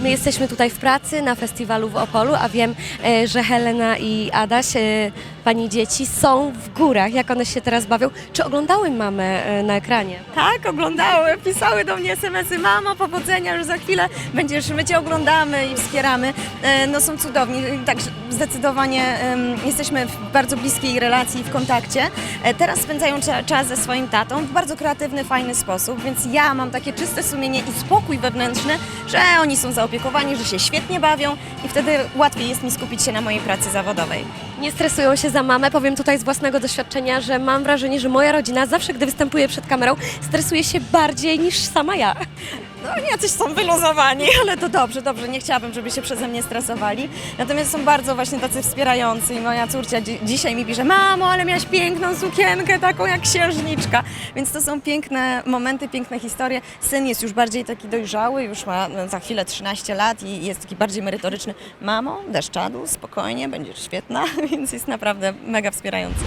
My jesteśmy tutaj w pracy na festiwalu w Opolu, a wiem, e, że Helena i Adaś, e, pani dzieci, są w górach. Jak one się teraz bawią? Czy oglądały mamę e, na ekranie? Tak, oglądały, pisały do mnie smsy, mamo, powodzenia, już za chwilę będziesz, my Cię oglądamy i wspieramy. No są cudowni, także zdecydowanie jesteśmy w bardzo bliskiej relacji w kontakcie. Teraz spędzają cza- czas ze swoim tatą w bardzo kreatywny, fajny sposób, więc ja mam takie czyste sumienie i spokój wewnętrzny, że oni są zaopiekowani, że się świetnie bawią i wtedy łatwiej jest mi skupić się na mojej pracy zawodowej. Nie stresują się za mamę. Powiem tutaj z własnego doświadczenia, że mam wrażenie, że moja rodzina zawsze, gdy występuje przed kamerą, stresuje się bardziej niż sama ja. No jacyś są wyluzowani, ale to dobrze, dobrze, nie chciałabym, żeby się przeze mnie stresowali. Natomiast są bardzo właśnie tacy wspierający i moja córcia dzi- dzisiaj mi pisze, mamo, ale miałaś piękną sukienkę, taką jak księżniczka. Więc to są piękne momenty, piękne historie. Syn jest już bardziej taki dojrzały, już ma no, za chwilę 13 lat i jest taki bardziej merytoryczny. Mamo, dasz czadu, spokojnie, będziesz świetna, więc jest naprawdę mega wspierający.